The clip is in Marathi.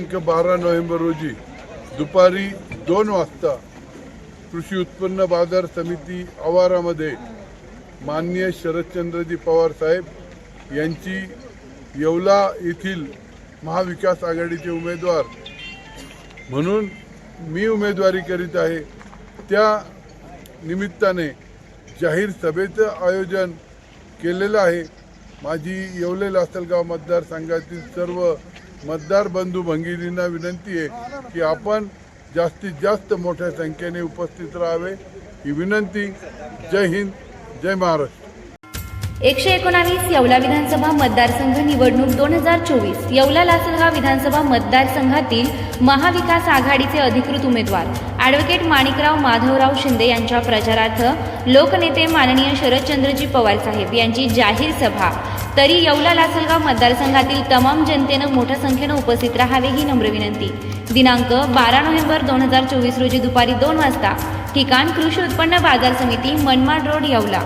दिनांक बारा नोव्हेंबर रोजी दुपारी दोन वाजता कृषी उत्पन्न बाजार समिती आवारामध्ये माननीय शरदचंद्रजी पवार साहेब यांची येवला येथील महाविकास आघाडीचे उमेदवार म्हणून मी उमेदवारी करीत आहे. त्या निमित्ताने जाहीर सभेचं आयोजन केलेलं आहे. माझी येवले लासलगाव मतदारसंघातील सर्व मतदार बंधू भंगिनींना विनंती आहे की आपण जास्तीत जास्त मोठ्या संख्येने उपस्थित राहावे. ही विनंती. जय हिंद जय महाराष्ट्र. एकशे एकोणावीस येवला विधानसभा मतदारसंघ निवडणूक दोन हजार चोवीस. येवला लासलगाव विधानसभा मतदारसंघातील महाविकास आघाडीचे अधिकृत उमेदवार ॲडव्होकेट माणिकराव माधवराव शिंदे यांच्या प्रचारार्थ लोकनेते माननीय शरदचंद्रजी पवार साहेब यांची जाहीर सभा तरी येवला लासलगाव मतदारसंघातील तमाम जनतेनं मोठ्या संख्येनं उपस्थित राहावे ही नम्र विनंती. दिनांक बारा नोव्हेंबर दोन हजार चोवीस रोजी दुपारी दोन वाजता ठिकाण कृषी उत्पन्न बाजार समिती मनमाड रोड येवला.